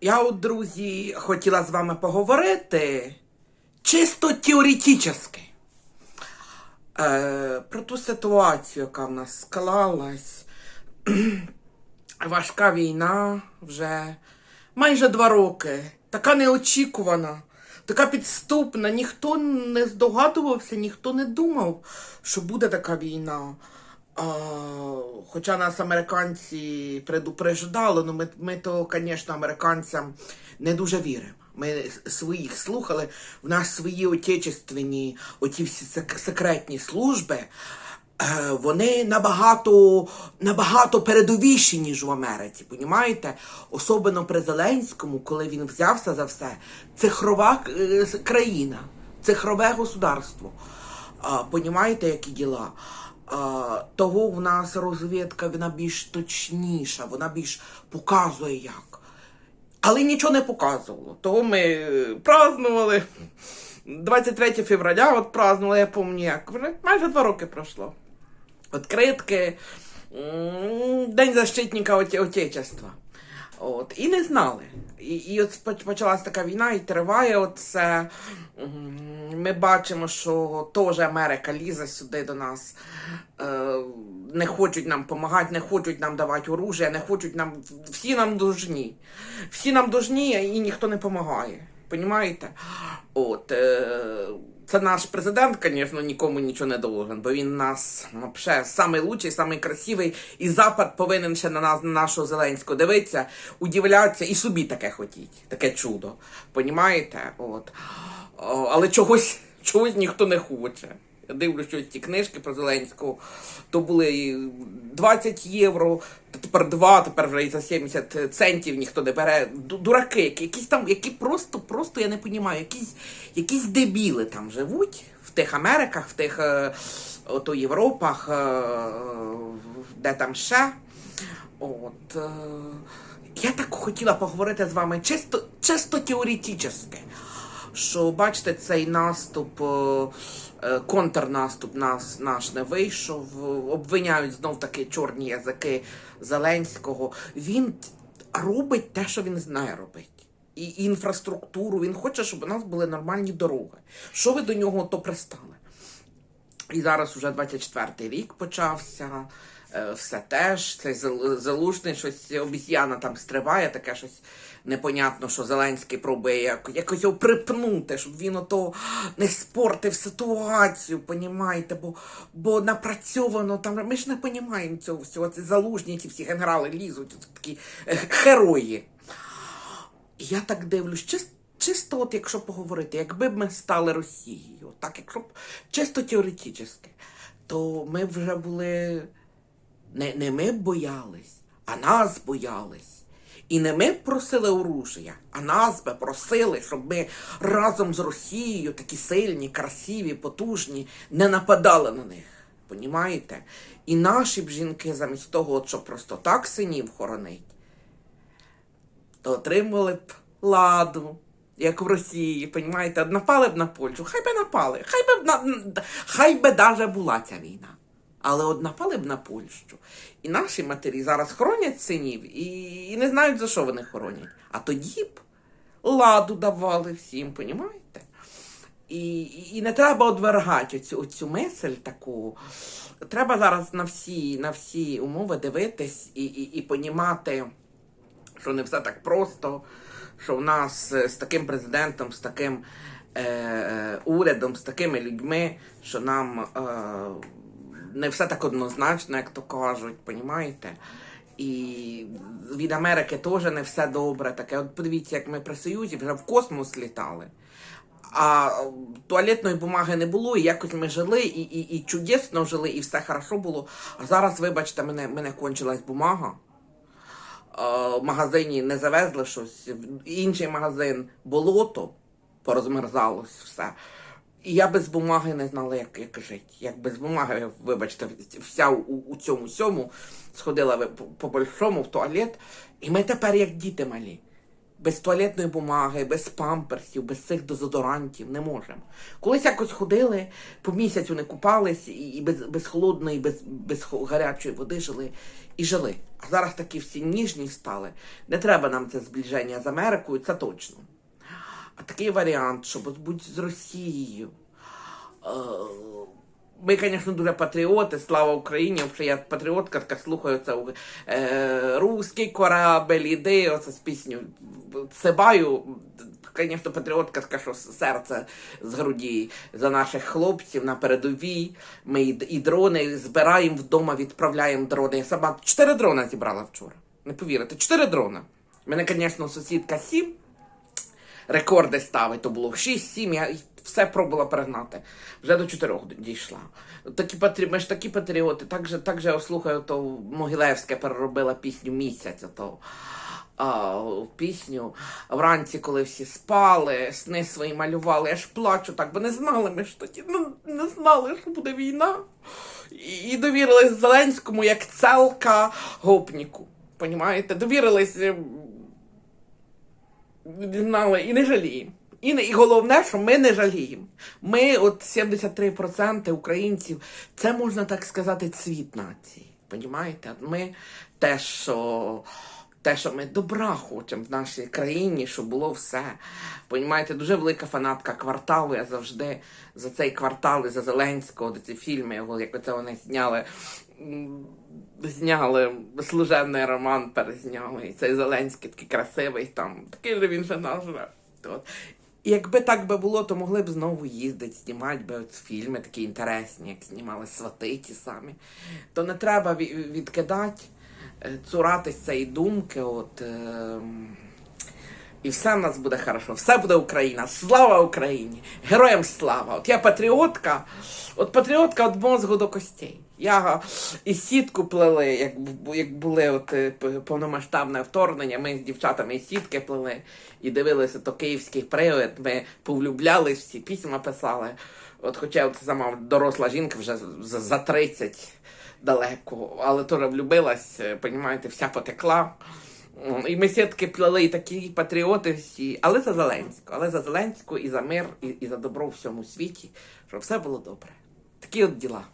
Я от, друзі, хотіла з вами поговорити чисто теоретично. Е, про ту ситуацію, яка в нас склалась. Важка війна вже майже два роки. Така неочікувана, така підступна. Ніхто не здогадувався, ніхто не думав, що буде така війна. Хоча нас американці предупреждали, ну ми, ми то, звісно, американцям не дуже віримо. Ми своїх слухали, в нас свої отечественні, оті всі секретні служби, е, вони набагато, набагато передовіші, ніж в Америці. Понімаєте? Особливо при Зеленському, коли він взявся за все, цифрова е, країна, цифрове государство. Понімаєте, які діла? Того в нас розвідка вона більш точніша, вона більш показує як. Але нічого не показувало. Того ми празнували 23 февраля, от празнували, я пам'ятаю, як майже два роки пройшло. Відкритки, День защитника Оте- Отечества. От, і не знали. І, і от почалась така війна, і триває оце. Ми бачимо, що теж Америка лізе сюди до нас. Е, не хочуть нам допомагати, не хочуть нам давати оружие, не хочуть нам. Всі нам должні. Всі нам должні, і ніхто не допомагає. Понімаєте? От, е, це наш президент, звісно, нікому нічого не должен, бо він нас вообще самий лучший, самий красивий, і Запад повинен ще на нас, на нашого Зеленського дивитися, удивлятися і собі таке хотіть, таке чудо. Понімаєте? От. Але чогось, чогось ніхто не хоче. Я дивлюся, що ці книжки про Зеленського, то були 20 євро, тепер 2, тепер вже і за 70 центів ніхто не бере. Дураки, якісь там, які просто, просто я не розумію, якісь, якісь дебіли там живуть в тих Америках, в тих е, ото Європах, е, де там ще. От, е, я так хотіла поговорити з вами чисто, чисто теоретично що бачите, цей наступ, е, е, контрнаступ нас, наш не вийшов. Обвиняють знов таки чорні язики Зеленського. Він робить те, що він знає робити. І інфраструктуру. Він хоче, щоб у нас були нормальні дороги. Що ви до нього то пристали? І зараз уже 24-й рік почався. Е, Все теж, цей зал- залужний щось обіз'яна там стриває, таке щось непонятно, що Зеленський пробує як- якось його припнути, щоб він ото не спортив ситуацію, понімаєте, бо, бо напрацьовано там. Ми ж не розуміємо цього всього. Це залужні, ці всі генерали лізуть, це такі е, герої. І я так дивлюсь, чисто, чисто от якщо поговорити, якби ми стали Росією, так якщо б чисто теоретично, то ми вже були. Не, не ми боялись, а нас боялись. І не ми б просили оружия, а нас би просили, щоб ми разом з Росією, такі сильні, красиві, потужні, не нападали на них. Понімаєте? І наші б жінки, замість того, щоб просто так синів хоронить, то отримали б ладу, як в Росії, понімаєте, напали б на Польщу, хай би напали, хай би, хай би даже була ця війна. Але от напали б на Польщу. І наші матері зараз хоронять синів і, і не знають, за що вони хоронять. А тоді б ладу давали всім, понімаєте? І, і, і не треба одвергати оцю, оцю мисль таку. Треба зараз на всі, на всі умови дивитись і, і, і понімати, що не все так просто, що в нас з таким президентом, з таким е, е, урядом, з такими людьми, що нам е, не все так однозначно, як то кажуть, понімаєте? І від Америки теж не все добре. Таке. От подивіться, як ми при Союзі вже в космос літали. А туалетної бумаги не було, і якось ми жили, і, і, і чудесно жили, і все хорошо було. А зараз, вибачте, мене, мене кончилась бумага. В магазині не завезли щось, інший магазин болото, порозмерзалось все. І я без бумаги не знала, як, як жити. Як без бумаги, вибачте, вся у, у цьому сьому сходила ви по, по большому в туалет. І ми тепер як діти малі. без туалетної бумаги, без памперсів, без цих дезодорантів не можемо. Колись якось ходили, по місяцю не купались і без, без холодної, без, без гарячої води жили і жили. А зараз такі всі ніжні стали. Не треба нам це зближення з Америкою, це точно. Такий варіант, от будь з Росією. Е, Ми, звісно, дуже патріоти, слава Україні. Взагалі я патріотка, така слухаю це е, русський корабель, іди, оце з пісню Цебаю. Звісно, патріотка, така, що серце з груді за наших хлопців на передовій. Ми і дрони збираємо вдома, відправляємо дрони. Я сама чотири дрона зібрала вчора. Не повірите, чотири дрона. Мене, звісно, сусідка сім рекорди ставить, то було 6-7, я все пробувала перегнати. Вже до 4 дійшла. Такі патрі... Ми ж такі патріоти, так же, так же я слухаю, то Могилевська переробила пісню місяць, то а, пісню вранці, коли всі спали, сни свої малювали. Я ж плачу так, бо не знали ми ж тоді, ну, не знали, що буде війна. І, і довірились Зеленському як целка гопніку. Понімаєте? Довірились знали і не жаліємо. І, і головне, що ми не жаліємо. Ми, от 73% українців, це можна так сказати, цвіт нації. Понімаєте? Ми те, що. Те, що ми добра хочемо в нашій країні, щоб було все. Понімаєте, дуже велика фанатка кварталу. Я завжди за цей квартал за Зеленського, де ці фільми, його, як оце вони зняли, зняли служебний роман, перезняли. І цей Зеленський такий красивий там, такий же він же наш. Якби так би було, то могли б знову їздити, знімати би от фільми такі інтересні, як знімали свати ті самі. То не треба відкидати, е, цуратись цієї думки. От, ем, і все в нас буде хорошо, все буде Україна. Слава Україні! Героям слава! От я патріотка, от патріотка від мозгу до костей. Я і сітку плели, як, як були от, е, повномасштабне вторгнення. Ми з дівчатами і сітки плели і дивилися то київський привид. Ми повлюблялись, всі письма писали. От хоча от сама доросла жінка вже за, за 30 далеко, але теж влюбилась, е, понімаєте, вся потекла. І ми сітки плели і такі патріоти всі, але за Зеленську, але за Зеленську і за мир, і, і за добро в всьому світі, щоб все було добре. Такі от діла.